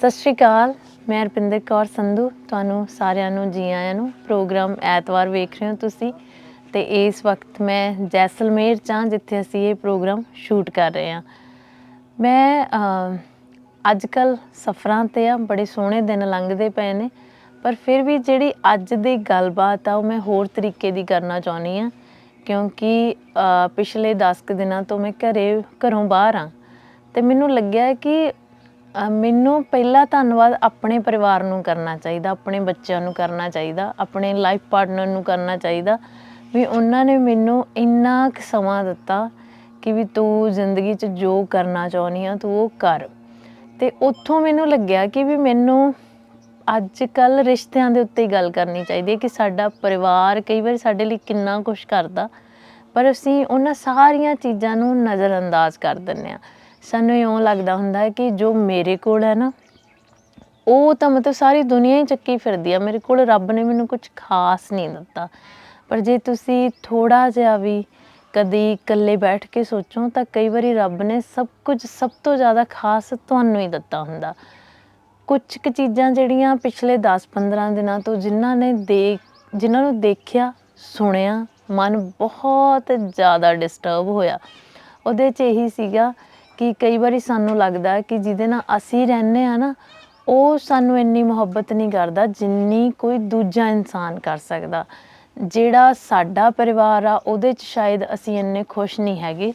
ਸਤਿ ਸ਼੍ਰੀ ਅਕਾਲ, ਮੈਂ ਰਪਿੰਦਰ ਕੌਰ ਸੰਧੂ, ਤੁਹਾਨੂੰ ਸਾਰਿਆਂ ਨੂੰ, ਜੀ ਆਇਆਂ ਨੂੰ, ਪ੍ਰੋਗਰਾਮ ਐਤਵਾਰ ਵੇਖ ਰਹੇ ਹੋ ਤੁਸੀਂ। ਤੇ ਇਸ ਵਕਤ ਮੈਂ ਜੈਸਲਮੇਰ ਚ ਹਾਂ ਜਿੱਥੇ ਅਸੀਂ ਇਹ ਪ੍ਰੋਗਰਾਮ ਸ਼ੂਟ ਕਰ ਰਹੇ ਹਾਂ। ਮੈਂ ਅੱਜ ਕੱਲ ਸਫ਼ਰਾਂ ਤੇ ਆ, ਬੜੇ ਸੋਹਣੇ ਦਿਨ ਲੰਘਦੇ ਪਏ ਨੇ, ਪਰ ਫਿਰ ਵੀ ਜਿਹੜੀ ਅੱਜ ਦੀ ਗੱਲਬਾਤ ਆ, ਉਹ ਮੈਂ ਹੋਰ ਤਰੀਕੇ ਦੀ ਕਰਨਾ ਚਾਹੁੰਦੀ ਆ ਕਿਉਂਕਿ ਪਿਛਲੇ 10 ਕੁ ਦਿਨਾਂ ਤੋਂ ਮੈਂ ਘਰੇ, ਘਰੋਂ ਬਾਹਰ ਆ ਤੇ ਮੈਨੂੰ ਲੱਗਿਆ ਕਿ ਅ, ਮੈਨੂੰ ਪਹਿਲਾ ਧੰਨਵਾਦ ਆਪਣੇ ਪਰਿਵਾਰ ਨੂੰ ਕਰਨਾ ਚਾਹੀਦਾ ਆਪਣੇ ਬੱਚਿਆਂ ਨੂੰ ਕਰਨਾ ਚਾਹੀਦਾ ਆਪਣੇ ਲਾਈਫ ਪਾਰਟਨਰ ਨੂੰ ਕਰਨਾ ਚਾਹੀਦਾ ਵੀ ਉਹਨਾਂ ਨੇ ਮੈਨੂੰ ਇੰਨਾ ਕੁ ਸਮਾਂ ਦਿੱਤਾ ਕਿ ਵੀ ਤੂੰ ਜ਼ਿੰਦਗੀ 'ਚ ਜੋ ਕਰਨਾ ਚਾਹੁੰਦੀ ਆ ਤੂੰ ਉਹ ਕਰ। ਤੇ ਉੱਥੋਂ ਮੈਨੂੰ ਲੱਗਿਆ ਕਿ ਵੀ ਮੈਨੂੰ ਅੱਜ ਕੱਲ ਰਿਸ਼ਤਿਆਂ ਦੇ ਉੱਤੇ ਹੀ ਗੱਲ ਕਰਨੀ ਚਾਹੀਦੀ ਹੈ ਕਿ ਸਾਡਾ ਪਰਿਵਾਰ ਕਈ ਵਾਰ ਸਾਡੇ ਲਈ ਕਿੰਨਾ ਕੁਝ ਕਰਦਾ ਪਰ ਅਸੀਂ ਉਹਨਾਂ ਸਾਰੀਆਂ ਚੀਜ਼ਾਂ ਨੂੰ ਨਜ਼ਰਅੰਦਾਜ਼ ਕਰ ਦਿੰਦੇ ਆ ਸਾਨੂੰ ਇਉਂ ਲੱਗਦਾ ਹੁੰਦਾ ਹੈ ਕਿ ਜੋ ਮੇਰੇ ਕੋਲ ਹੈ ਨਾ, ਉਹ ਤਾਂ ਮਤਲਬ ਸਾਰੀ ਦੁਨੀਆ ਹੀ ਚੱਕੀ ਫਿਰਦੀ ਆ। ਮੇਰੇ ਕੋਲ ਰੱਬ ਨੇ ਮੈਨੂੰ ਕੁਝ ਖਾਸ ਨਹੀਂ ਦਿੱਤਾ। ਪਰ ਜੇ ਤੁਸੀਂ ਥੋੜਾ ਜਿਹਾ ਵੀ ਕਦੀ ਇਕੱਲੇ ਬੈਠ ਕੇ ਸੋਚੋ, ਤਾਂ ਕਈ ਵਾਰੀ ਰੱਬ ਨੇ ਸਭ ਕੁਝ ਸਭ ਤੋਂ ਜ਼ਿਆਦਾ ਖਾਸ ਤੁਹਾਨੂੰ ਹੀ ਦਿੱਤਾ ਹੁੰਦਾ। ਕੁਝ ਕੁ ਚੀਜ਼ਾਂ ਜਿਹੜੀਆਂ ਪਿਛਲੇ 10-15 ਦਿਨਾਂ ਤੋਂ ਜਿਨ੍ਹਾਂ ਨੇ ਦੇਖ ਜਿਨ੍ਹਾਂ ਨੂੰ ਦੇਖਿਆ, ਸੁਣਿਆ, ਮਨ ਬਹੁਤ ਜ਼ਿਆਦਾ ਡਿਸਟਰਬ ਹੋਇਆ। ਉਹਦੇ 'ਚ ਇਹੀ ਸੀਗਾ ਕਿ ਕਈ ਵਾਰੀ ਸਾਨੂੰ ਲੱਗਦਾ ਕਿ ਜਿਹਦੇ ਨਾਲ ਅਸੀਂ ਰਹਿੰਦੇ ਆ ਨਾ, ਉਹ ਸਾਨੂੰ ਇੰਨੀ ਮੁਹੱਬਤ ਨਹੀਂ ਕਰਦਾ ਜਿੰਨੀ ਕੋਈ ਦੂਜਾ ਇਨਸਾਨ ਕਰ ਸਕਦਾ। ਜਿਹੜਾ ਸਾਡਾ ਪਰਿਵਾਰ ਆ, ਉਹਦੇ 'ਚ ਸ਼ਾਇਦ ਅਸੀਂ ਇੰਨੇ ਖੁਸ਼ ਨਹੀਂ ਹੈਗੇ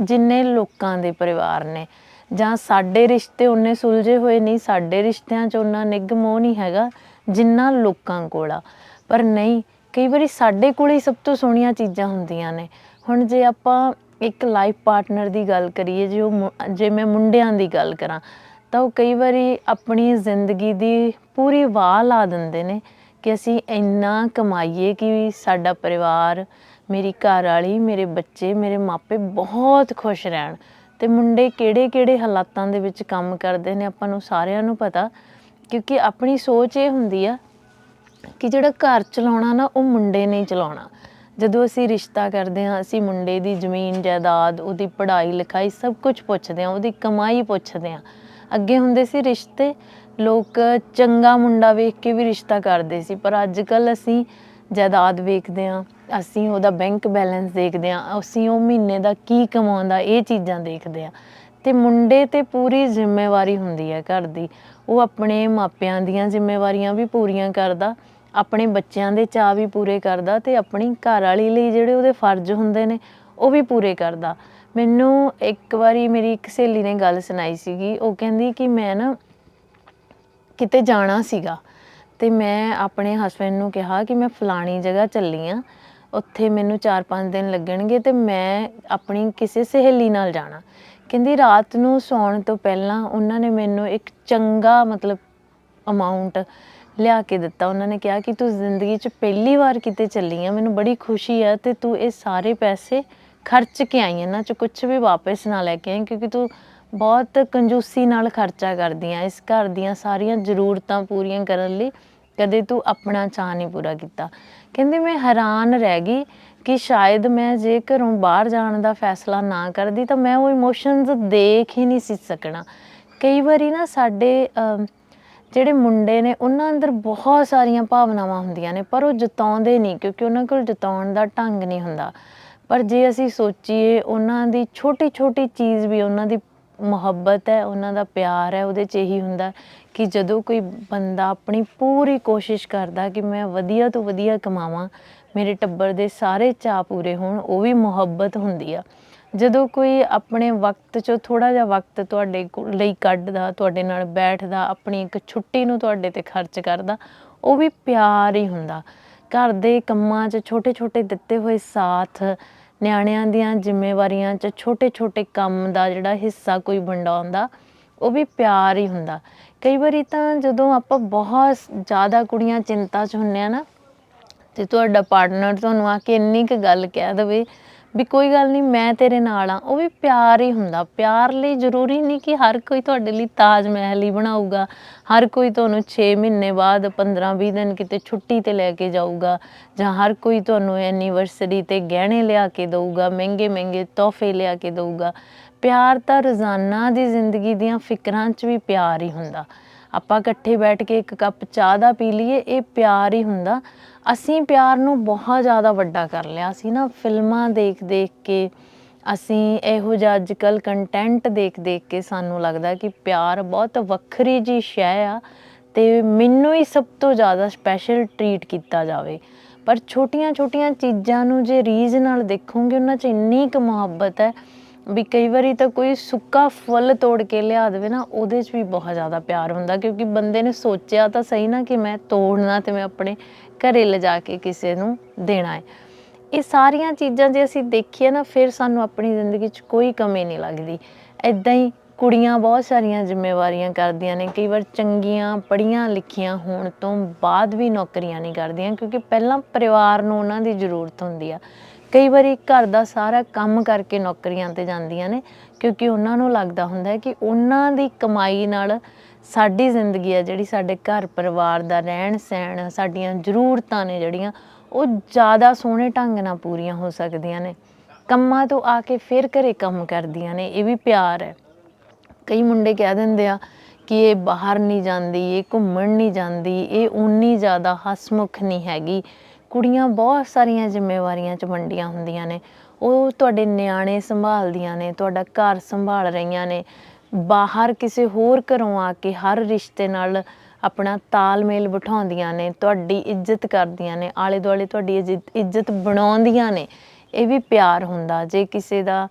ਜਿੰਨੇ ਲੋਕਾਂ ਦੇ ਪਰਿਵਾਰ ਨੇ। ਜਾਂ ਸਾਡੇ ਰਿਸ਼ਤੇ ਉਹਨੇ ਸੁਲਝੇ ਹੋਏ ਨਹੀਂ, ਸਾਡੇ ਰਿਸ਼ਤਿਆਂ 'ਚ ਉਹਨਾਂ ਨਿੱਘ ਮੋਹ ਨਹੀਂ ਹੈਗਾ ਜਿੰਨਾ ਲੋਕਾਂ ਕੋਲ ਆ। ਪਰ ਨਹੀਂ, ਕਈ ਵਾਰੀ ਸਾਡੇ ਕੋਲ ਹੀ ਸਭ ਤੋਂ ਸੋਹਣੀਆਂ ਚੀਜ਼ਾਂ ਹੁੰਦੀਆਂ ਨੇ। ਹੁਣ ਜੇ ਆਪਾਂ ਇੱਕ ਲਾਈਫ ਪਾਰਟਨਰ ਦੀ ਗੱਲ ਕਰੀਏ, ਜੇ ਉਹ ਜੇ ਮੈਂ ਮੁੰਡਿਆਂ ਦੀ ਗੱਲ ਕਰਾਂ, ਤਾਂ ਉਹ ਕਈ ਵਾਰੀ ਆਪਣੀ ਜ਼ਿੰਦਗੀ ਦੀ ਪੂਰੀ ਵਾਹ ਲਾ ਦਿੰਦੇ ਨੇ ਕਿ ਅਸੀਂ ਇੰਨਾ ਕਮਾਈਏ ਕਿ ਸਾਡਾ ਪਰਿਵਾਰ, ਮੇਰੀ ਘਰ ਵਾਲੀ ਮੇਰੇ ਬੱਚੇ, ਮੇਰੇ ਮਾਪੇ ਬਹੁਤ ਖੁਸ਼ ਰਹਿਣ। ਤੇ ਮੁੰਡੇ ਕਿਹੜੇ-ਕਿਹੜੇ ਹਾਲਾਤਾਂ ਦੇ ਵਿੱਚ ਕੰਮ ਕਰਦੇ ਨੇ, ਆਪਾਂ ਨੂੰ ਸਾਰਿਆਂ ਨੂੰ ਪਤਾ, ਕਿਉਂਕਿ ਆਪਣੀ ਸੋਚ ਇਹ ਹੁੰਦੀ ਆ ਕਿ ਜਿਹੜਾ ਘਰ ਚਲਾਉਣਾ ਨਾ, ਉਹ ਮੁੰਡੇ ਨੇ ਚਲਾਉਣਾ। ਜਦੋਂ ਅਸੀਂ ਰਿਸ਼ਤਾ ਕਰਦੇ ਹਾਂ, ਅਸੀਂ ਮੁੰਡੇ ਦੀ ਜ਼ਮੀਨ, ਜਾਇਦਾਦ, ਉਹਦੀ ਪੜ੍ਹਾਈ, ਲਿਖਾਈ ਸਭ ਕੁਝ ਪੁੱਛਦੇ ਹਾਂ, ਉਹਦੀ ਕਮਾਈ ਪੁੱਛਦੇ ਹਾਂ। ਅੱਗੇ ਹੁੰਦੇ ਸੀ ਰਿਸ਼ਤੇ, ਲੋਕ ਚੰਗਾ ਮੁੰਡਾ ਵੇਖ ਕੇ ਵੀ ਰਿਸ਼ਤਾ ਕਰਦੇ ਸੀ, ਪਰ ਅੱਜ ਕੱਲ ਅਸੀਂ ਜਾਇਦਾਦ ਵੇਖਦੇ ਹਾਂ, ਅਸੀਂ ਉਹਦਾ ਬੈਂਕ ਬੈਲੈਂਸ ਦੇਖਦੇ ਹਾਂ, ਅਸੀਂ ਉਹ ਮਹੀਨੇ ਦਾ ਕੀ ਕਮਾਉਂਦਾ, ਇਹ ਚੀਜ਼ਾਂ ਦੇਖਦੇ ਹਾਂ। ਤੇ ਮੁੰਡੇ ਤੇ ਪੂਰੀ ਜ਼ਿੰਮੇਵਾਰੀ ਹੁੰਦੀ ਹੈ ਘਰ ਦੀ, ਉਹ ਆਪਣੇ ਮਾਪਿਆਂ ਦੀਆਂ ਜ਼ਿੰਮੇਵਾਰੀਆਂ ਵੀ ਪੂਰੀਆਂ ਕਰਦਾ ਆਪਣੇ ਬੱਚਿਆਂ ਦੇ ਚਾਅ ਵੀ ਪੂਰੇ ਕਰਦਾ ਤੇ ਆਪਣੀ ਘਰ ਵਾਲੀ ਲਈ ਜਿਹੜੇ ਉਹਦੇ ਫਰਜ਼ ਹੁੰਦੇ ਨੇ, ਉਹ ਵੀ ਪੂਰੇ ਕਰਦਾ। ਮੈਨੂੰ ਇੱਕ ਵਾਰੀ ਮੇਰੀ ਇੱਕ ਸਹੇਲੀ ਨੇ ਗੱਲ ਸੁਣਾਈ ਸੀਗੀ, ਉਹ ਕਹਿੰਦੀ ਕਿ ਮੈਂ ਨਾ ਕਿਤੇ ਜਾਣਾ ਸੀਗਾ ਤੇ ਮੈਂ ਆਪਣੇ ਹਸਬੰਡ ਨੂੰ ਕਿਹਾ ਕਿ ਮੈਂ ਫਲਾਣੀ ਜਗ੍ਹਾ ਚੱਲੀ ਆ, ਉੱਥੇ ਮੈਨੂੰ 4-5 ਦਿਨ ਲੱਗਣਗੇ ਤੇ ਮੈਂ ਆਪਣੀ ਕਿਸੇ ਸਹੇਲੀ ਨਾਲ ਜਾਣਾ। ਕਹਿੰਦੀ ਰਾਤ ਨੂੰ ਸੌਣ ਤੋਂ ਪਹਿਲਾਂ ਉਹਨਾਂ ਨੇ ਮੈਨੂੰ ਇੱਕ ਚੰਗਾ ਮਤਲਬ ਅਮਾਉਂਟ ਲਿਆ ਕੇ ਦਿੱਤਾ। ਉਹਨਾਂ ਨੇ ਕਿਹਾ ਕਿ ਤੂੰ ਜ਼ਿੰਦਗੀ 'ਚ ਪਹਿਲੀ ਵਾਰ ਕਿਤੇ ਚੱਲੀ ਆ, ਮੈਨੂੰ ਬੜੀ ਖੁਸ਼ੀ ਆ ਤੇ ਤੂੰ ਇਹ ਸਾਰੇ ਪੈਸੇ ਖਰਚ ਕੇ ਆਈ ਇਹਨਾਂ 'ਚ ਕੁਝ ਵੀ ਵਾਪਸ ਨਾ ਲੈ ਕੇ ਆਈ, ਕਿਉਂਕਿ ਤੂੰ ਬਹੁਤ ਕੰਜੂਸੀ ਨਾਲ ਖਰਚਾ ਕਰਦੀ ਆ। ਇਸ ਘਰ ਦੀਆਂ ਸਾਰੀਆਂ ਜ਼ਰੂਰਤਾਂ ਪੂਰੀਆਂ ਕਰਨ ਲਈ ਕਦੇ ਤੂੰ ਆਪਣਾ ਚਾਹ ਨਹੀਂ ਪੂਰਾ ਕੀਤਾ। ਕਹਿੰਦੀ, ਮੈਂ ਹੈਰਾਨ ਰਹਿ ਗਈ ਕਿ ਸ਼ਾਇਦ ਮੈਂ ਜੇ ਘਰੋਂ ਬਾਹਰ ਜਾਣ ਦਾ ਫੈਸਲਾ ਨਾ ਕਰਦੀ ਤਾਂ ਮੈਂ ਉਹ ਇਮੋਸ਼ਨਸ ਦੇਖ ਹੀ ਨਹੀਂ ਸੀ ਸਕਣਾ। ਕਈ ਵਾਰੀ ਨਾ ਸਾਡੇ ਜਿਹੜੇ ਮੁੰਡੇ ਨੇ, ਉਹਨਾਂ ਅੰਦਰ ਬਹੁਤ ਸਾਰੀਆਂ ਭਾਵਨਾਵਾਂ ਹੁੰਦੀਆਂ ਨੇ, ਪਰ ਉਹ ਜਤਾਉਂਦੇ ਨਹੀਂ, ਕਿਉਂਕਿ ਉਹਨਾਂ ਕੋਲ ਜਤਾਉਣ ਦਾ ਢੰਗ ਨਹੀਂ ਹੁੰਦਾ। ਪਰ ਜੇ ਅਸੀਂ ਸੋਚੀਏ, ਉਹਨਾਂ ਦੀ ਛੋਟੀ ਛੋਟੀ ਚੀਜ਼ ਵੀ, ਉਹਨਾਂ ਦੀ ਮੁਹੱਬਤ ਹੈ, ਉਹਨਾਂ ਦਾ ਪਿਆਰ ਹੈ, ਉਹਦੇ 'ਚ ਇਹੀ ਹੁੰਦਾ ਕਿ ਜਦੋਂ ਕੋਈ ਬੰਦਾ ਆਪਣੀ ਪੂਰੀ ਕੋਸ਼ਿਸ਼ ਕਰਦਾ ਕਿ ਮੈਂ ਵਧੀਆ ਤੋਂ ਵਧੀਆ ਕਮਾਵਾਂ, ਮੇਰੇ ਟੱਬਰ ਦੇ ਸਾਰੇ ਚਾਅ ਪੂਰੇ ਹੋਣ, ਉਹ ਵੀ ਮੁਹੱਬਤ ਹੁੰਦੀ ਆ। ਜਦੋਂ ਕੋਈ ਆਪਣੇ ਵਕਤ 'ਚੋਂ ਥੋੜਾ ਜਿਹਾ ਵਕਤ ਤੁਹਾਡੇ ਕੋ- ਲਈ ਕੱਢਦਾ, ਤੁਹਾਡੇ ਨਾਲ ਬੈਠਦਾ, ਆਪਣੀ ਇੱਕ ਛੁੱਟੀ ਨੂੰ ਤੁਹਾਡੇ ਤੇ ਖਰਚ ਕਰਦਾ, ਉਹ ਵੀ ਪਿਆਰ ਹੀ ਹੁੰਦਾ। ਘਰ ਦੇ ਕੰਮਾਂ 'ਚ ਛੋਟੇ-ਛੋਟੇ ਦਿੱਤੇ ਹੋਏ ਸਾਥ, ਨਿਆਣਿਆਂ ਦੀਆਂ ਜ਼ਿੰਮੇਵਾਰੀਆਂ 'ਚ ਛੋਟੇ-ਛੋਟੇ ਕੰਮ ਦਾ ਜਿਹੜਾ ਹਿੱਸਾ ਕੋਈ ਵੰਡਾਉਂਦਾ, ਉਹ ਵੀ ਪਿਆਰ ਹੀ ਹੁੰਦਾ। ਕਈ ਵਾਰੀ ਤਾਂ ਜਦੋਂ ਆਪਾਂ ਬਹੁਤ ਜ਼ਿਆਦਾ ਕੁੜੀਆਂ ਚਿੰਤਾ 'ਚ ਹੁੰਨੇ ਆ ਨਾ, ਤੇ ਤੁਹਾਡਾ ਪਾਰਟਨਰ ਤੁਹਾਨੂੰ ਆ ਕੇ ਇੰਨੀ ਕੁ ਗੱਲ ਕਹਿ ਦਵੇ ਵੀ ਕੋਈ ਗੱਲ ਨਹੀਂ, ਮੈਂ ਤੇਰੇ ਨਾਲ ਆ ਉਹ ਵੀ ਪਿਆਰ ਹੀ ਹੁੰਦਾ। ਪਿਆਰ ਲਈ ਜ਼ਰੂਰੀ ਨਹੀਂ ਕਿ ਹਰ ਕੋਈ ਤੁਹਾਡੇ ਲਈ ਤਾਜ ਮਹਿਲ ਹੀ ਬਣਾਊਗਾ। ਹਰ ਕੋਈ ਤੁਹਾਨੂੰ 6 ਮਹੀਨੇ ਬਾਅਦ 15-20 ਦਿਨ ਕਿਤੇ ਛੁੱਟੀ ਤੇ ਲੈ ਕੇ ਜਾਊਗਾ ਜਾਂ ਹਰ ਕੋਈ ਤੁਹਾਨੂੰ ਐਨੀਵਰਸਰੀ ਤੇ ਗਹਿਣੇ ਲਿਆ ਕੇ ਦਊਗਾ, ਮਹਿੰਗੇ ਮਹਿੰਗੇ ਤੋਹਫੇ ਲਿਆ ਕੇ ਦਊਗਾ। ਪਿਆਰ ਤਾਂ ਰੋਜ਼ਾਨਾ ਦੀ ਜ਼ਿੰਦਗੀ ਦੀਆਂ ਫਿਕਰਾਂ 'ਚ ਵੀ ਪਿਆਰ ਹੀ ਹੁੰਦਾ। ਆਪਾਂ ਇਕੱਠੇ ਬੈਠ ਕੇ ਇੱਕ ਕੱਪ ਚਾਹ ਦਾ ਪੀ ਲਈਏ, ਇਹ ਪਿਆਰ ਹੀ ਹੁੰਦਾ। ਅਸੀਂ ਪਿਆਰ ਨੂੰ ਬਹੁਤ ਜ਼ਿਆਦਾ ਵੱਡਾ ਕਰ ਲਿਆ। ਅਸੀਂ ਨਾ ਫਿਲਮਾਂ ਦੇਖ ਦੇਖ ਕੇ, ਅਸੀਂ ਇਹੋ ਜਿਹਾ ਅੱਜ ਕੱਲ ਕੰਟੈਂਟ ਦੇਖ ਦੇਖ ਕੇ ਸਾਨੂੰ ਲੱਗਦਾ ਕਿ ਪਿਆਰ ਬਹੁਤ ਵੱਖਰੀ ਜੀ ਸ਼ੈ ਆ ਤੇ ਮੈਨੂੰ ਹੀ ਸਭ ਤੋਂ ਜ਼ਿਆਦਾ ਸਪੈਸ਼ਲ ਟਰੀਟ ਕੀਤਾ ਜਾਵੇ। ਪਰ ਛੋਟੀਆਂ-ਛੋਟੀਆਂ ਚੀਜ਼ਾਂ ਨੂੰ ਜੇ ਰੀਜ਼ ਨਾਲ ਦੇਖੋਗੇ, ਉਹਨਾਂ 'ਚ ਇੰਨੀ ਕੁ ਮੁਹੱਬਤ ਹੈ ਵੀ ਕਈ ਵਾਰੀ ਤਾਂ ਕੋਈ ਸੁੱਕਾ ਫੁੱਲ ਤੋੜ ਕੇ ਲਿਆ ਦੇਵੇ ਨਾ, ਉਹਦੇ 'ਚ ਵੀ ਬਹੁਤ ਜ਼ਿਆਦਾ ਪਿਆਰ ਹੁੰਦਾ, ਕਿਉਂਕਿ ਬੰਦੇ ਨੇ ਸੋਚਿਆ ਤਾਂ ਸਹੀ ਨਾ ਕਿ ਮੈਂ ਤੋੜਨਾ ਤੇ ਮੈਂ ਆਪਣੇ ਘਰੇ ਲਿਜਾ ਕੇ ਕਿਸੇ ਨੂੰ ਦੇਣਾ ਹੈ। ਇਹ ਸਾਰੀਆਂ ਚੀਜ਼ਾਂ ਜੇ ਅਸੀਂ ਦੇਖੀਏ ਨਾ, ਫਿਰ ਸਾਨੂੰ ਆਪਣੀ ਜ਼ਿੰਦਗੀ 'ਚ ਕੋਈ ਕਮੀ ਨਹੀਂ ਲੱਗਦੀ। ਐਦਾਂ ਹੀ ਕੁੜੀਆਂ ਬਹੁਤ ਸਾਰੀਆਂ ਜ਼ਿੰਮੇਵਾਰੀਆਂ ਕਰਦੀਆਂ ਨੇ, ਕਈ ਵਾਰ ਚੰਗੀਆਂ ਪੜ੍ਹੀਆਂ ਲਿਖੀਆਂ ਹੋਣ ਤੋਂ ਬਾਅਦ ਵੀ ਨੌਕਰੀਆਂ ਨਹੀਂ ਕਰਦੀਆਂ, ਕਿਉਂਕਿ ਪਹਿਲਾਂ ਪਰਿਵਾਰ ਨੂੰ ਉਹਨਾਂ ਦੀ ਜ਼ਰੂਰਤ ਹੁੰਦੀ ਆ। ਕਈ ਵਾਰੀ ਘਰ ਦਾ ਸਾਰਾ ਕੰਮ ਕਰਕੇ ਨੌਕਰੀਆਂ ਤੇ ਜਾਂਦੀਆਂ ਨੇ, ਕਿਉਂਕਿ ਉਹਨਾਂ ਨੂੰ ਲੱਗਦਾ ਹੁੰਦਾ ਹੈ ਕਿ ਉਹਨਾਂ ਦੀ ਕਮਾਈ ਨਾਲ ਸਾਡੀ ਜ਼ਿੰਦਗੀ ਆ, ਜਿਹੜੀ ਸਾਡੇ ਘਰ ਪਰਿਵਾਰ ਦਾ ਰਹਿਣ ਸਹਿਣ, ਸਾਡੀਆਂ ਜ਼ਰੂਰਤਾਂ ਨੇ ਜਿਹੜੀਆਂ, ਉਹ ਜ਼ਿਆਦਾ ਸੋਹਣੇ ਢੰਗ ਨਾਲ ਪੂਰੀਆਂ ਹੋ ਸਕਦੀਆਂ ਨੇ। ਕੰਮਾਂ ਤੋਂ ਆ ਕੇ ਫਿਰ ਘਰੇ ਕੰਮ ਕਰਦੀਆਂ ਨੇ, ਇਹ ਵੀ ਪਿਆਰ ਹੈ। ਕਈ ਮੁੰਡੇ ਕਹਿ ਦਿੰਦੇ ਆ ਕਿ ਇਹ ਬਾਹਰ ਨਹੀਂ ਜਾਂਦੀ, ਇਹ ਘੁੰਮਣ ਨਹੀਂ ਜਾਂਦੀ, ਇਹ ਉਨੀ ਜ਼ਿਆਦਾ ਹਸਮੁਖ ਨਹੀਂ ਹੈਗੀ। ਕੁੜੀਆਂ ਬਹੁਤ ਸਾਰੀਆਂ ਜ਼ਿੰਮੇਵਾਰੀਆਂ 'ਚ ਵੰਡੀਆਂ ਹੁੰਦੀਆਂ ਨੇ। ਉਹ ਤੁਹਾਡੇ ਨਿਆਣੇ ਸੰਭਾਲਦੀਆਂ ਨੇ, ਤੁਹਾਡਾ ਘਰ ਸੰਭਾਲ ਰਹੀਆਂ ਨੇ। ਬਾਹਰ ਕਿਸੇ ਹੋਰ ਘਰੋਂ ਆ ਕੇ ਹਰ ਰਿਸ਼ਤੇ ਨਾਲ ਆਪਣਾ ਤਾਲਮੇਲ ਬਿਠਾਉਂਦੀਆਂ ਨੇ, ਤੁਹਾਡੀ ਇੱਜ਼ਤ ਕਰਦੀਆਂ ਨੇ ਆਲੇ ਦੁਆਲੇ ਤੁਹਾਡੀ ਇੱਜ਼ਤ- ਇੱਜ਼ਤ ਬਣਾਉਂਦੀਆਂ ਨੇ। ਇਹ ਵੀ ਪਿਆਰ ਹੁੰਦਾ, ਜੇ ਕਿਸੇ ਦਾ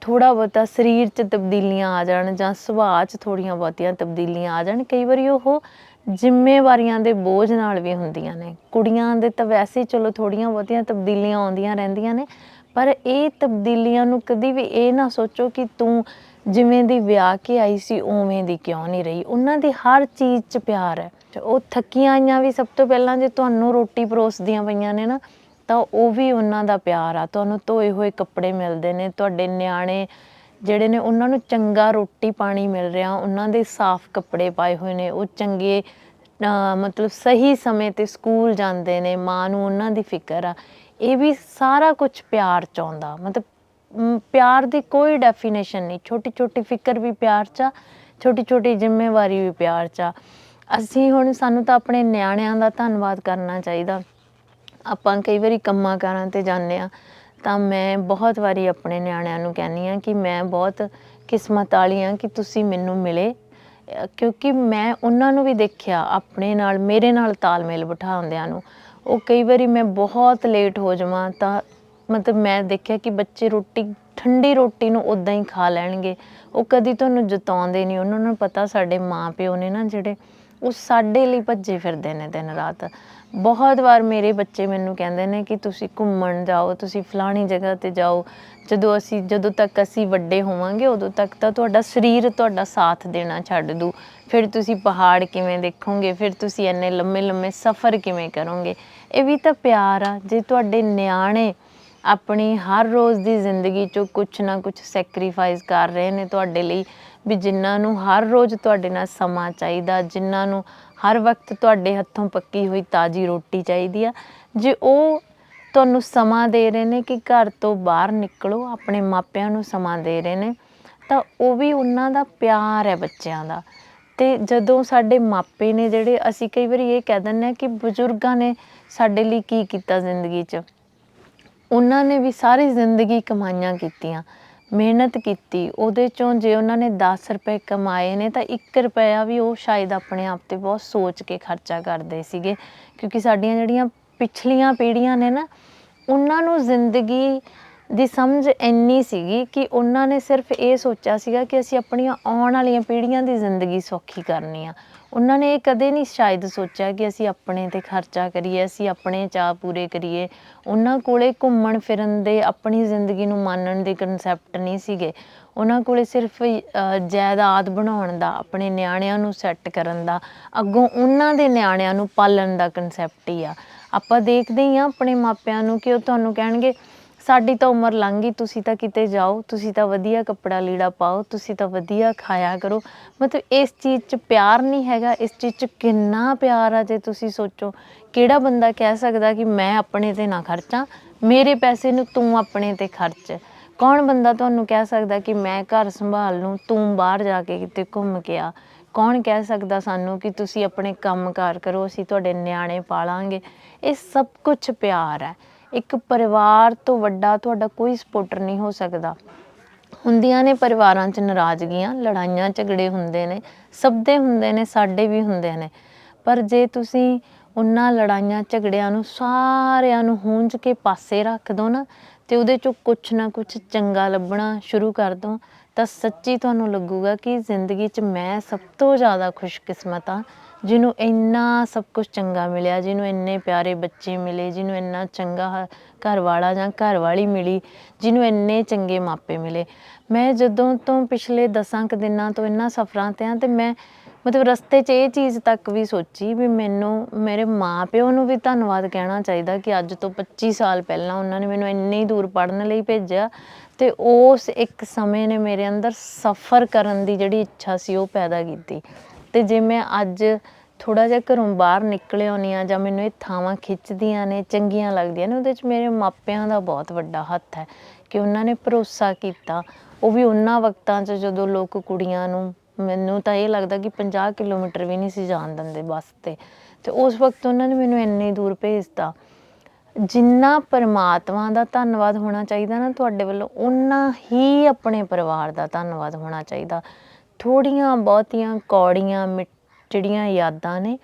ਥੋੜਾ ਬਹੁਤਾ ਸਰੀਰ 'ਚ ਤਬਦੀਲੀਆਂ ਆ ਜਾਣ ਜਾਂ ਸੁਭਾਅ 'ਚ ਥੋੜੀਆਂ ਬਹੁਤੀਆਂ ਤਬਦੀਲੀਆਂ ਆ ਜਾਣ, ਕਈ ਵਾਰੀ ਉਹ ਜ਼ਿੰਮੇਵਾਰੀਆਂ ਦੇ ਬੋਝ ਨਾਲ ਵੀ ਹੁੰਦੀਆਂ ਨੇ। ਕੁੜੀਆਂ ਦੇ ਤਾਂ ਵੈਸੇ ਚਲੋ ਥੋੜੀਆਂ ਬਹੁਤੀਆਂ ਤਬਦੀਲੀਆਂ ਆਉਂਦੀਆਂ ਰਹਿੰਦੀਆਂ ਨੇ, ਪਰ ਇਹ ਤਬਦੀਲੀਆਂ ਨੂੰ ਕਦੀ ਵੀ ਇਹ ਨਾ ਸੋਚੋ ਕਿ ਤੂੰ ਜਿਵੇਂ ਦੀ ਵਿਆਹ ਕੇ ਆਈ ਸੀ, ਉਵੇਂ ਦੀ ਕਿਉਂ ਨਹੀਂ ਰਹੀ। ਉਹਨਾਂ ਦੀ ਹਰ ਚੀਜ਼ 'ਚ ਪਿਆਰ ਹੈ। ਉਹ ਥੱਕੀਆਂ ਆਈਆਂ ਵੀ ਸਭ ਤੋਂ ਪਹਿਲਾਂ ਜੇ ਤੁਹਾਨੂੰ ਰੋਟੀ ਪਰੋਸਦੀਆਂ ਪਈਆਂ ਨੇ ਨਾ, ਤਾਂ ਉਹ ਵੀ ਉਹਨਾਂ ਦਾ ਪਿਆਰ ਆ। ਤੁਹਾਨੂੰ ਧੋਏ ਹੋਏ ਕੱਪੜੇ ਮਿਲਦੇ ਨੇ, ਤੁਹਾਡੇ ਨਿਆਣੇ ਜਿਹੜੇ ਨੇ ਉਹਨਾਂ ਨੂੰ ਚੰਗਾ ਰੋਟੀ ਪਾਣੀ ਮਿਲ ਰਿਹਾ, ਉਹਨਾਂ ਦੇ ਸਾਫ਼ ਕੱਪੜੇ ਪਾਏ ਹੋਏ ਨੇ, ਉਹ ਚੰਗੇ ਮਤਲਬ ਸਹੀ ਸਮੇਂ ਤੇ ਸਕੂਲ ਜਾਂਦੇ ਨੇ, ਮਾਂ ਨੂੰ ਉਹਨਾਂ ਦੀ ਫਿਕਰ ਆ। ਇਹ ਵੀ ਸਾਰਾ ਕੁਝ ਪਿਆਰ ਚ ਆਉਂਦਾ। ਮਤਲਬ ਪਿਆਰ ਦੀ ਕੋਈ ਡੈਫੀਨੇਸ਼ਨ ਨਹੀਂ। ਛੋਟੀ ਛੋਟੀ ਫਿਕਰ ਵੀ ਪਿਆਰ ਚ ਆ ਛੋਟੀ ਛੋਟੀ ਜ਼ਿੰਮੇਵਾਰੀ ਵੀ ਪਿਆਰ ਚ ਆ। ਅਸੀਂ ਹੁਣ, ਸਾਨੂੰ ਤਾਂ ਆਪਣੇ ਨਿਆਣਿਆਂ ਦਾ ਧੰਨਵਾਦ ਕਰਨਾ ਚਾਹੀਦਾ। ਆਪਾਂ ਕਈ ਵਾਰੀ ਕੰਮਾਂ ਕਾਰਾਂ ਤੇ ਜਾਂਦੇ ਆ ਤਾਂ ਮੈਂ ਬਹੁਤ ਵਾਰੀ ਆਪਣੇ ਨਿਆਣਿਆਂ ਨੂੰ ਕਹਿੰਦੀ ਆ ਕਿ ਮੈਂ ਬਹੁਤ ਕਿਸਮਤ ਵਾਲੀ ਆ ਕਿ ਤੁਸੀਂ ਮੈਨੂੰ ਮਿਲੇ। ਕਿਉਂਕਿ ਮੈਂ ਉਹਨਾਂ ਨੂੰ ਵੀ ਦੇਖਿਆ, ਆਪਣੇ ਨਾਲ, ਮੇਰੇ ਨਾਲ ਤਾਲਮੇਲ ਬਿਠਾਉਂਦਿਆਂ ਨੂੰ। ਉਹ ਕਈ ਵਾਰੀ ਮੈਂ ਬਹੁਤ ਲੇਟ ਹੋ ਜਾਵਾਂ ਤਾਂ ਮਤਲਬ ਮੈਂ ਦੇਖਿਆ ਕਿ ਬੱਚੇ ਰੋਟੀ, ਠੰਡੀ ਰੋਟੀ ਨੂੰ ਉਦਾਂ ਹੀ ਖਾ ਲੈਣਗੇ। ਉਹ ਕਦੀ ਤੁਹਾਨੂੰ ਜਤਾਉਂਦੇ ਨਹੀਂ। ਉਹਨਾਂ ਨੂੰ ਪਤਾ ਸਾਡੇ ਮਾਂ ਪਿਓ ਨੇ ਨਾ ਜਿਹੜੇ, ਉਹ ਸਾਡੇ ਲਈ ਭੱਜੇ ਫਿਰਦੇ ਨੇ ਦਿਨ ਰਾਤ। ਬਹੁਤ ਵਾਰ ਮੇਰੇ ਬੱਚੇ ਮੈਨੂੰ ਕਹਿੰਦੇ ਨੇ ਕਿ ਤੁਸੀਂ ਘੁੰਮਣ ਜਾਓ, ਤੁਸੀਂ ਫਲਾਣੀ ਜਗ੍ਹਾ ਤੇ ਜਾਓ। ਜਦੋਂ ਅਸੀਂ, ਜਦੋਂ ਤੱਕ ਅਸੀਂ ਵੱਡੇ ਹੋਵਾਂਗੇ, ਉਦੋਂ ਤੱਕ ਤਾਂ ਤੁਹਾਡਾ ਸਰੀਰ ਤੁਹਾਡਾ ਸਾਥ ਦੇਣਾ ਛੱਡ ਦੂ। ਫਿਰ ਤੁਸੀਂ ਪਹਾੜ ਕਿਵੇਂ ਦੇਖੋਗੇ? ਫਿਰ ਤੁਸੀਂ ਇੰਨੇ ਲੰਮੇ ਲੰਮੇ ਸਫ਼ਰ ਕਿਵੇਂ ਕਰੋਗੇ? ਇਹ ਵੀ ਤਾਂ ਪਿਆਰ ਆ। ਜੇ ਤੁਹਾਡੇ ਨਿਆਣੇ ਆਪਣੀ ਹਰ ਰੋਜ਼ ਦੀ ਜ਼ਿੰਦਗੀ ਚੋਂ ਕੁਛ ਨਾ ਕੁਛ ਸੈਕਰੀਫਾਈਸ ਕਰ ਰਹੇ ਨੇ ਤੁਹਾਡੇ ਲਈ ਵੀ ਜਿਨ੍ਹਾਂ ਨੂੰ ਹਰ ਰੋਜ਼ ਤੁਹਾਡੇ ਨਾਲ ਸਮਾਂ ਚਾਹੀਦਾ, ਜਿਨ੍ਹਾਂ ਨੂੰ ਹਰ ਵਕਤ ਤੁਹਾਡੇ ਹੱਥੋਂ ਪੱਕੀ ਹੋਈ ਤਾਜ਼ੀ ਰੋਟੀ ਚਾਹੀਦੀ ਆ। ਜੇ ਉਹ ਤੁਹਾਨੂੰ ਸਮਾਂ ਦੇ ਰਹੇ ਨੇ ਕਿ ਘਰ ਤੋਂ ਬਾਹਰ ਨਿਕਲੋ, ਆਪਣੇ ਮਾਪਿਆਂ ਨੂੰ ਸਮਾਂ ਦੇ ਰਹੇ ਨੇ, ਤਾਂ ਉਹ ਵੀ ਉਹਨਾਂ ਦਾ ਪਿਆਰ ਹੈ ਬੱਚਿਆਂ ਦਾ। ਤੇ ਜਦੋਂ ਸਾਡੇ ਮਾਪੇ ਨੇ ਜਿਹੜੇ, ਅਸੀਂ ਕਈ ਵਾਰੀ ਇਹ ਕਹਿ ਦਿੰਦੇ ਆ ਕਿ ਬਜ਼ੁਰਗਾਂ ਨੇ ਸਾਡੇ ਲਈ ਕੀ ਕੀਤਾ ਜ਼ਿੰਦਗੀ 'ਚ? ਉਹਨਾਂ ਨੇ ਵੀ ਸਾਰੀ ਜ਼ਿੰਦਗੀ ਕਮਾਈਆਂ ਕੀਤੀਆਂ, ਮਿਹਨਤ ਕੀਤੀ, ਉਹਦੇ ਚੋਂ ਜੇ ਉਹਨਾਂ ਨੇ 10 ਰੁਪਏ ਕਮਾਏ ਨੇ ਤਾਂ 1 ਰੁਪਿਆ ਵੀ ਉਹ ਸ਼ਾਇਦ ਆਪਣੇ ਆਪ ਤੇ ਬਹੁਤ ਸੋਚ ਕੇ ਖਰਚਾ ਕਰਦੇ ਸੀਗੇ, ਕਿਉਂਕਿ ਸਾਡੀਆਂ ਜਿਹੜੀਆਂ ਪਿਛਲੀਆਂ ਪੀੜ੍ਹੀਆਂ ਨੇ ਨਾ, ਉਹਨਾਂ ਨੂੰ ਜ਼ਿੰਦਗੀ ਦੀ ਸਮਝ ਇੰਨੀ ਸੀਗੀ ਕਿ ਉਹਨਾਂ ਨੇ ਸਿਰਫ ਇਹ ਸੋਚਿਆ ਸੀਗਾ ਕਿ ਅਸੀਂ ਆਪਣੀਆਂ ਆਉਣ ਵਾਲੀਆਂ ਪੀੜ੍ਹੀਆਂ ਦੀ ਜ਼ਿੰਦਗੀ ਸੌਖੀ ਕਰਨੀ ਆ। ਉਹਨਾਂ ਨੇ ਇਹ ਕਦੇ ਨਹੀਂ ਸ਼ਾਇਦ ਸੋਚਿਆ ਕਿ ਅਸੀਂ ਆਪਣੇ ਤੇ ਖਰਚਾ ਕਰੀਏ, ਅਸੀਂ ਆਪਣੇ ਚਾਅ ਪੂਰੇ ਕਰੀਏ। ਉਹਨਾਂ ਕੋਲੇ ਘੁੰਮਣ ਫਿਰਨ ਦੇ ਆਪਣੀ ਜ਼ਿੰਦਗੀ ਨੂੰ ਮਾਣਨ ਦੇ ਕਨਸੈਪਟ ਨਹੀਂ ਸੀਗੇ। ਉਹਨਾਂ ਕੋਲੇ ਸਿਰਫ ਜਾਇਦਾਦ ਬਣਾਉਣ ਦਾ, ਆਪਣੇ ਨਿਆਣਿਆਂ ਨੂੰ ਸੈੱਟ ਕਰਨ ਦਾ, ਅੱਗੋਂ ਉਹਨਾਂ ਦੇ ਨਿਆਣਿਆਂ ਨੂੰ ਪਾਲਣ ਦਾ ਕਨਸੈਪਟ ਹੀ ਆ। ਆਪਾਂ ਦੇਖਦੇ ਹੀ ਆ ਆਪਣੇ ਮਾਪਿਆਂ ਨੂੰ ਕਿ ਉਹ ਤੁਹਾਨੂੰ ਕਹਿਣਗੇ ਸਾਡੀ ਤਾਂ ਉਮਰ ਲੰਘ ਗਈ, ਤੁਸੀਂ ਤਾਂ ਕਿਤੇ ਜਾਓ, ਤੁਸੀਂ ਤਾਂ ਵਧੀਆ ਕੱਪੜਾ ਲੀੜਾ ਪਾਓ, ਤੁਸੀਂ ਤਾਂ ਵਧੀਆ ਖਾਇਆ ਕਰੋ। ਮਤਲਬ ਇਸ ਚੀਜ਼ 'ਚ ਪਿਆਰ ਨਹੀਂ ਹੈਗਾ, ਇਸ ਚੀਜ਼ 'ਚ ਕਿੰਨਾ ਪਿਆਰ ਆ ਜੇ ਤੁਸੀਂ ਸੋਚੋ। ਕਿਹੜਾ ਬੰਦਾ ਕਹਿ ਸਕਦਾ ਕਿ ਮੈਂ ਆਪਣੇ ਤੇ ਨਾ ਖਰਚਾਂ, ਮੇਰੇ ਪੈਸੇ ਨੂੰ ਤੂੰ ਆਪਣੇ ਤੇ ਖਰਚ। ਕੌਣ ਬੰਦਾ ਤੁਹਾਨੂੰ ਕਹਿ ਸਕਦਾ ਕਿ ਮੈਂ ਘਰ ਸੰਭਾਲ ਲੂੰ, ਤੂੰ ਬਾਹਰ ਜਾ ਕੇ ਕਿਤੇ ਘੁੰਮ ਕੇ ਆ? ਕੌਣ ਕਹਿ ਸਕਦਾ ਸਾਨੂੰ ਕਿ ਤੁਸੀਂ ਆਪਣੇ ਕੰਮਕਾਰ ਕਰੋ ਅਸੀਂ ਤੁਹਾਡੇ ਨਿਆਣੇ ਪਾਲਾਂਗੇ? ਇਹ ਸਭ ਕੁਝ ਪਿਆਰ ਹੈ। ਇੱਕ ਪਰਿਵਾਰ ਤੋਂ ਵੱਡਾ ਤੁਹਾਡਾ ਕੋਈ ਸਪੋਰਟਰ ਨਹੀਂ ਹੋ ਸਕਦਾ। ਹੁੰਦੀਆਂ ਨੇ ਪਰਿਵਾਰਾਂ 'ਚ ਨਾਰਾਜ਼ਗੀਆਂ, ਲੜਾਈਆਂ ਝਗੜੇ ਹੁੰਦੇ ਨੇ, ਸਭ ਦੇ ਹੁੰਦੇ ਨੇ, ਸਾਡੇ ਵੀ ਹੁੰਦੇ ਨੇ। ਪਰ ਜੇ ਤੁਸੀਂ ਉਹਨਾਂ ਲੜਾਈਆਂ, ਝਗੜਿਆਂ ਨੂੰ ਸਾਰਿਆਂ ਨੂੰ ਹੂੰਝ ਕੇ ਪਾਸੇ ਰੱਖ ਦੋ ਨਾ, ਤੇ ਉਹਦੇ ਚੋਂ ਕੁਛ ਨਾ ਕੁਛ ਚੰਗਾ ਲੱਭਣਾ ਸ਼ੁਰੂ ਕਰ ਦੋ, ਤਾਂ ਸੱਚੀ ਤੁਹਾਨੂੰ ਲੱਗੂਗਾ ਕਿ ਜ਼ਿੰਦਗੀ 'ਚ ਮੈਂ ਸਭ ਤੋਂ ਜ਼ਿਆਦਾ ਖੁਸ਼ਕਿਸਮਤ ਆ ਜਿਹਨੂੰ ਇੰਨਾ ਸਭ ਕੁਝ ਚੰਗਾ ਮਿਲਿਆ, ਜਿਹਨੂੰ ਇੰਨੇ ਪਿਆਰੇ ਬੱਚੇ ਮਿਲੇ, ਜਿਹਨੂੰ ਇੰਨਾ ਚੰਗਾ ਘਰ ਵਾਲਾ ਜਾਂ ਘਰ ਵਾਲੀ ਮਿਲੀ, ਜਿਹਨੂੰ ਇੰਨੇ ਚੰਗੇ ਮਾਪੇ ਮਿਲੇ। ਮੈਂ ਜਦੋਂ ਤੋਂ ਪਿਛਲੇ ਦਸਾਂ ਕੁ ਦਿਨਾਂ ਤੋਂ ਇਹਨਾਂ ਸਫ਼ਰਾਂ ਤੇ ਆ ਤੇ ਮੈਂ ਮਤਲਬ ਰਸਤੇ 'ਚ ਇਹ ਚੀਜ਼ ਤੱਕ ਵੀ ਸੋਚੀ ਵੀ ਮੈਨੂੰ, ਮੇਰੇ ਮਾਂ ਪਿਓ ਨੂੰ ਵੀ ਧੰਨਵਾਦ ਕਹਿਣਾ ਚਾਹੀਦਾ ਕਿ ਅੱਜ ਤੋਂ 25 ਸਾਲ ਪਹਿਲਾਂ ਉਹਨਾਂ ਨੇ ਮੈਨੂੰ ਇੰਨੀ ਦੂਰ ਪੜ੍ਹਨ ਲਈ ਭੇਜਿਆ ਤੇ ਉਸ ਇੱਕ ਸਮੇਂ ਨੇ ਮੇਰੇ ਅੰਦਰ ਸਫ਼ਰ ਕਰਨ ਦੀ ਜਿਹੜੀ ਇੱਛਾ ਸੀ ਉਹ ਪੈਦਾ ਕੀਤੀ। ਅਤੇ ਜੇ ਮੈਂ ਅੱਜ ਥੋੜ੍ਹਾ ਜਿਹਾ ਘਰੋਂ ਬਾਹਰ ਨਿਕਲ ਆਉਂਦੀ ਹਾਂ ਜਾਂ ਮੈਨੂੰ ਇਹ ਥਾਵਾਂ ਖਿੱਚਦੀਆਂ ਨੇ, ਚੰਗੀਆਂ ਲੱਗਦੀਆਂ ਨੇ, ਉਹਦੇ 'ਚ ਮੇਰੇ ਮਾਪਿਆਂ ਦਾ ਬਹੁਤ ਵੱਡਾ ਹੱਥ ਹੈ ਕਿ ਉਹਨਾਂ ਨੇ ਭਰੋਸਾ ਕੀਤਾ। ਉਹ ਵੀ ਉਹਨਾਂ ਵਕਤਾਂ 'ਚ ਜਦੋਂ ਲੋਕ ਕੁੜੀਆਂ ਨੂੰ, ਮੈਨੂੰ ਤਾਂ ਇਹ ਲੱਗਦਾ ਕਿ 50 ਕਿਲੋਮੀਟਰ ਵੀ ਨਹੀਂ ਸੀ ਜਾਣ ਦਿੰਦੇ ਬੱਸ ਤੇ। ਅਤੇ ਉਸ ਵਕਤ ਉਹਨਾਂ ਨੇ ਮੈਨੂੰ ਇੰਨੀ ਦੂਰ ਭੇਜਤਾ। ਜਿੰਨਾ ਪਰਮਾਤਮਾ ਦਾ ਧੰਨਵਾਦ ਹੋਣਾ ਚਾਹੀਦਾ ਨਾ ਤੁਹਾਡੇ ਵੱਲੋਂ ਉਨਾ ਹੀ ਆਪਣੇ ਪਰਿਵਾਰ ਦਾ ਧੰਨਵਾਦ ਹੋਣਾ ਚਾਹੀਦਾ। ਥੋੜੀਆਂ ਬਹੁਤੀਆਂ ਕੌੜੀਆਂ ਮਿ- ਜਿਹੜੀਆਂ ਯਾਦਾਂ ਨੇ,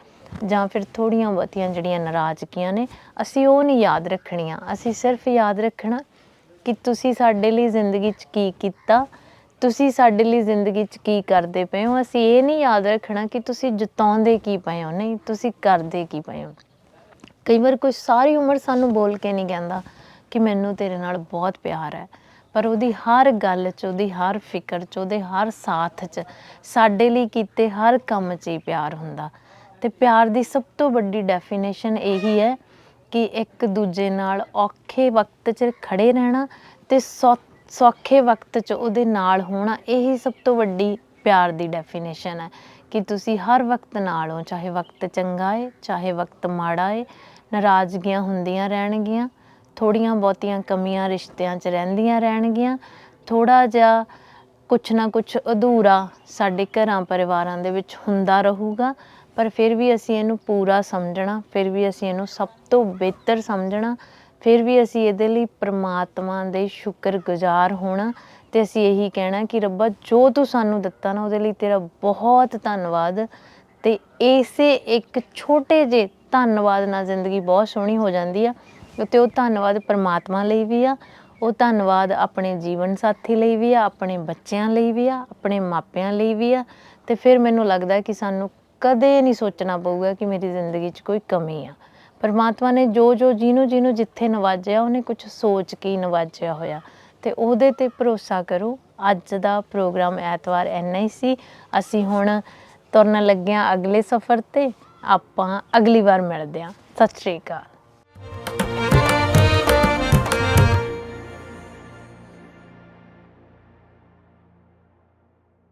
ਜਾਂ ਫਿਰ ਥੋੜ੍ਹੀਆਂ ਬਹੁਤੀਆਂ ਜਿਹੜੀਆਂ ਨਾਰਾਜ਼ਗੀਆਂ ਨੇ, ਅਸੀਂ ਉਹ ਨਹੀਂ ਯਾਦ ਰੱਖਣੀਆਂ। ਅਸੀਂ ਸਿਰਫ ਯਾਦ ਰੱਖਣਾ ਕਿ ਤੁਸੀਂ ਸਾਡੇ ਲਈ ਜ਼ਿੰਦਗੀ 'ਚ ਕੀ ਕੀਤਾ, ਤੁਸੀਂ ਸਾਡੇ ਲਈ ਜ਼ਿੰਦਗੀ 'ਚ ਕੀ ਕਰਦੇ ਪਏ ਹੋ। ਅਸੀਂ ਇਹ ਨਹੀਂ ਯਾਦ ਰੱਖਣਾ ਕਿ ਤੁਸੀਂ ਜਿਤਾਉਂਦੇ ਕੀ ਪਏ ਹੋ। ਨਹੀਂ, ਤੁਸੀਂ ਕਰਦੇ ਕੀ ਪਏ ਹੋ। ਕਈ ਵਾਰ ਕੋਈ ਸਾਰੀ ਉਮਰ ਸਾਨੂੰ ਬੋਲ ਕੇ ਨਹੀਂ ਕਹਿੰਦਾ ਕਿ ਮੈਨੂੰ ਤੇਰੇ ਨਾਲ ਬਹੁਤ ਪਿਆਰ ਹੈ। ਪਰ ਉਹਦੀ ਹਰ ਗੱਲ 'ਚ, ਉਹਦੀ ਹਰ ਫਿਕਰ 'ਚ, ਉਹਦੇ ਹਰ ਸਾਥ 'ਚ ਸਾਡੇ ਲਈ ਕੀਤੇ ਹਰ ਕੰਮ 'ਚ ਹੀ ਪਿਆਰ ਹੁੰਦਾ। ਤੇ ਪਿਆਰ ਦੀ ਸਭ ਤੋਂ ਵੱਡੀ ਡੈਫੀਨੇਸ਼ਨ ਇਹੀ ਹੈ ਕਿ ਇੱਕ ਦੂਜੇ ਨਾਲ ਔਖੇ ਵਕਤ 'ਚ ਖੜੇ ਰਹਿਣਾ ਤੇ ਸੌ- ਸੌਖੇ ਵਕਤ 'ਚ ਉਹਦੇ ਨਾਲ ਹੋਣਾ, ਇਹੀ ਸਭ ਤੋਂ ਵੱਡੀ ਪਿਆਰ ਦੀ ਡੈਫੀਨੇਸ਼ਨ ਹੈ ਕਿ ਤੁਸੀਂ ਹਰ ਵਕਤ ਨਾਲ ਹੋ, ਚਾਹੇ ਵਕਤ ਚੰਗਾ ਏ, ਚਾਹੇ ਵਕਤ ਮਾੜਾ ਏ, ਨਾਰਾਜ਼ਗੀਆਂ ਹੁੰਦੀਆਂ ਰਹਿਣਗੀਆਂ। ਥੋੜੀਆਂ ਬਹੁਤੀਆਂ ਕਮੀਆਂ ਰਿਸ਼ਤਿਆਂ 'ਚ ਰਹਿੰਦੀਆਂ ਰਹਿਣਗੀਆਂ ਥੋੜਾ ਜਿਹਾ ਕੁਛ ਨਾ ਕੁਛ ਅਧੂਰਾ ਸਾਡੇ ਘਰਾਂ ਪਰਿਵਾਰਾਂ ਦੇ ਵਿੱਚ ਹੁੰਦਾ ਰਹੂਗਾ, ਪਰ ਫਿਰ ਵੀ ਅਸੀਂ ਇਹਨੂੰ ਪੂਰਾ ਸਮਝਣਾ, ਫਿਰ ਵੀ ਅਸੀਂ ਇਹਨੂੰ ਸਭ ਤੋਂ ਬਿਹਤਰ ਸਮਝਣਾ, ਫਿਰ ਵੀ ਅਸੀਂ ਇਹਦੇ ਲਈ ਪ੍ਰਮਾਤਮਾ ਦੇ ਸ਼ੁਕਰਗੁਜ਼ਾਰ ਹੋਣਾ ਤੇ ਅਸੀਂ ਇਹੀ ਕਹਿਣਾ ਕਿ ਰੱਬਾ ਜੋ ਤੂੰ ਸਾਨੂੰ ਦਿੱਤਾ ਨਾ ਉਹਦੇ ਲਈ ਤੇਰਾ ਬਹੁਤ ਧੰਨਵਾਦ ਤੇ ਇਸੇ ਇੱਕ ਛੋਟੇ ਜਿਹੇ ਧੰਨਵਾਦ ਨਾਲ ਜ਼ਿੰਦਗੀ ਬਹੁਤ ਸੋਹਣੀ ਹੋ ਜਾਂਦੀ ਆ। ਅਤੇ ਉਹ ਧੰਨਵਾਦ ਪਰਮਾਤਮਾ ਲਈ ਵੀ ਆ, ਉਹ ਧੰਨਵਾਦ ਆਪਣੇ ਜੀਵਨ ਸਾਥੀ ਲਈ ਵੀ ਆ, ਆਪਣੇ ਬੱਚਿਆਂ ਲਈ ਵੀ ਆ, ਆਪਣੇ ਮਾਪਿਆਂ ਲਈ ਵੀ ਆ, ਤੇ ਫਿਰ ਮੈਨੂੰ ਲੱਗਦਾ ਕਿ ਸਾਨੂੰ ਕਦੇ ਨਹੀਂ ਸੋਚਣਾ ਪਊਗਾ ਕਿ ਮੇਰੀ ਜ਼ਿੰਦਗੀ 'ਚ ਕੋਈ ਕਮੀ ਆ। ਪਰਮਾਤਮਾ ਨੇ ਜੋ ਜੋ ਜਿਹਨੂੰ ਜਿਹਨੂੰ ਜਿੱਥੇ ਨਵਾਜਿਆ, ਉਹਨੇ ਕੁਝ ਸੋਚ ਕੇ ਹੀ ਨਵਾਜਿਆ ਹੋਇਆ। ਤੇ ਉਹਦੇ ਤੇ ਭਰੋਸਾ ਕਰੋ, ਅੱਜ ਦਾ ਪ੍ਰੋਗਰਾਮ ਐਤਵਾਰ ਐਨਾ ਹੀ ਸੀ। ਅਸੀਂ ਹੁਣ ਤੁਰਨ ਲੱਗਿਆਂ ਅਗਲੇ ਸਫ਼ਰ ਤੇ ਆਪਾਂ ਅਗਲੀ ਵਾਰ ਮਿਲਦੇ ਹਾਂ। ਸਤਿ ਸ਼੍ਰੀ ਅਕਾਲ।